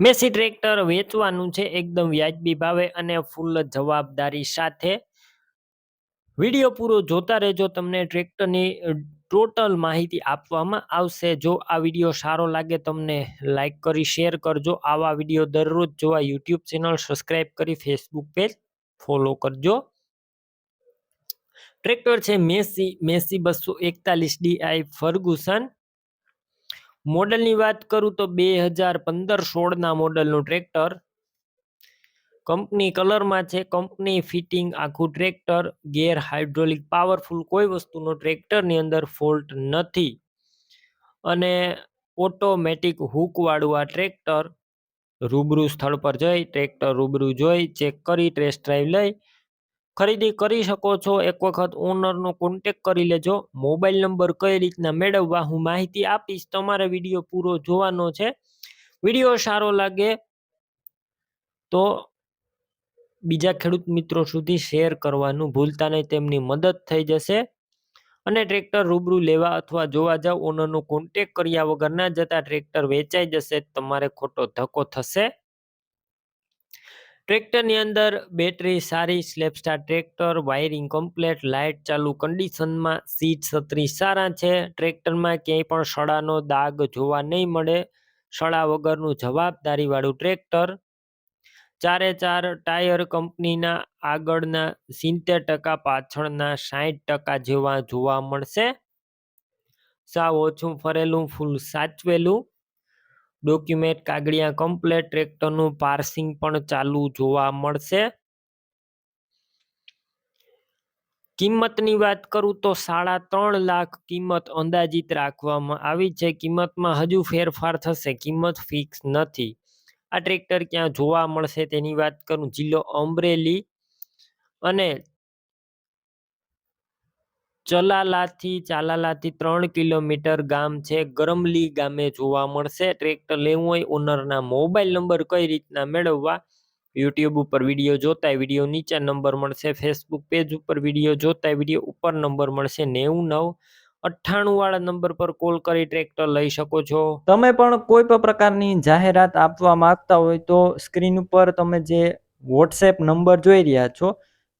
Massey tractor વેચવાનું છે એકદમ વ્યાજબી ભાવે અને ફૂલ જવાબદારી સાથે. વીડિયો પૂરો જોતા રહેજો, તમને ટ્રેક્ટરની ટોટલ માહિતી આપવામાં આવશે. જો આ વીડિયો સારો લાગે, તમને લાઇક કરી શેર કરજો. આવા વીડિયો દરરોજ જોવા યુટ્યુબ ચેનલ સબસ્ક્રાઈબ કરી ફેસબુક પેજ ફોલો કરજો. ટ્રેક્ટર છે મેસી મેસી બસો એકતાલીસ ડીઆઈ ફર્ગુસન. મોડલની વાત કરું તો બે હજાર પંદર સોળના મોડલનું ટ્રેક્ટર. કંપની કલરમાં છે, કંપની ફિટિંગ આખું ટ્રેક્ટર, ગેર હાઇડ્રોલિક પાવરફુલ કોઈ વસ્તુનો ટ્રેક્ટરની અંદર ફોલ્ટ નથી. અને ઓટોમેટિક હુકવાળું આ ટ્રેક્ટર. રૂબરૂ સ્થળ પર જઈ, ટ્રેક્ટર રૂબરૂ જોઈ, ચેક કરી, ટેસ્ટ ડ્રાઈવ લઈ ખરીદી કરી શકો છો. એક વખત ઓનરનો કોન્ટેક કરી લેજો. મોબાઈલ નંબર કઈ રીતના મેળવવા હું માહિતી આપીશ. તમારે વીડિયો પૂરો જોવાનો છે. વીડિયો સારો લાગે તો બીજા ખેડૂત મિત્રો સુધી શેર કરવાનું ભૂલતા નહીં. તેમની મદદ થઈ જશે. અને ટ્રેક્ટર રૂબરૂ લેવા અથવા જોવા જાવ. ઓનરનો કોન્ટેક કર્યા વગર ના જતા ટ્રેક્ટર વેચાઈ જશે. તમારે ખોટો ધક્કો થશે. ટ્રેક્ટરની અંદર બેટરી, સારી સ્લેપસ્ટાર ટ્રેક્ટર, વાયરિંગ કમ્પ્લેટ, લાઇટ ચાલુ કન્ડિશનમાં, સીટ છત્રી સારા છે. ટ્રેક્ટરમાં ક્યાંય પણ સડાનો દાગ જોવા નહીં મળે. સડા વગરનું જવાબદારીવાળું ટ્રેક્ટર. ચારે ચાર ટાયર કંપનીના આગળના સિત્તેર ટકા, પાછળના સાઠ ટકા જેવા જોવા મળશે. સાવ ઓછું ફરેલું, ફૂલ સાચવેલું. ડોક્યુમેન્ટ કાગળિયા કમ્પ્લેટ ટ્રેક્ટરનું પાર્સિંગ પણ ચાલુ જોવા મળશે. કિંમતની વાત કરું તો સાડા ત્રણ લાખ કિંમત અંદાજિત રાખવામાં આવી છે. કિંમતમાં હજુ ફેરફાર થશે, કિંમત ફિક્સ નથી. આ ટ્રેક્ટર ક્યાં જોવા મળશે તેની વાત કરું. જિલ્લો અમરેલી અને ચલાલાથી ચાલાલાથી ત્રણ કિલોમીટર ગામ છે. ગરમલી ગામે જોવા મળશે. ટ્રેક્ટર લેવું હોય ઓનરના મોબાઈલ નંબર કઈ રીતના મેળવવા? યુટ્યુબ ઉપર વીડિયો જોતા વીડિયો નીચે નંબર મળશે. ફેસબુક પેજ ઉપર વીડિયો જોતા વીડિયો ઉપર નંબર મળશે. નેવું, નવ, અઠ્ઠાણું વાળા નંબર પર કોલ કરી ટ્રેક્ટર લઈ શકો છો. તમે પણ કોઈ પણ પ્રકારની જાહેરાત આપવા માંગતા હોય તો સ્ક્રીન ઉપર તમે જે વોટ્સએપ નંબર જોઈ રહ્યા છો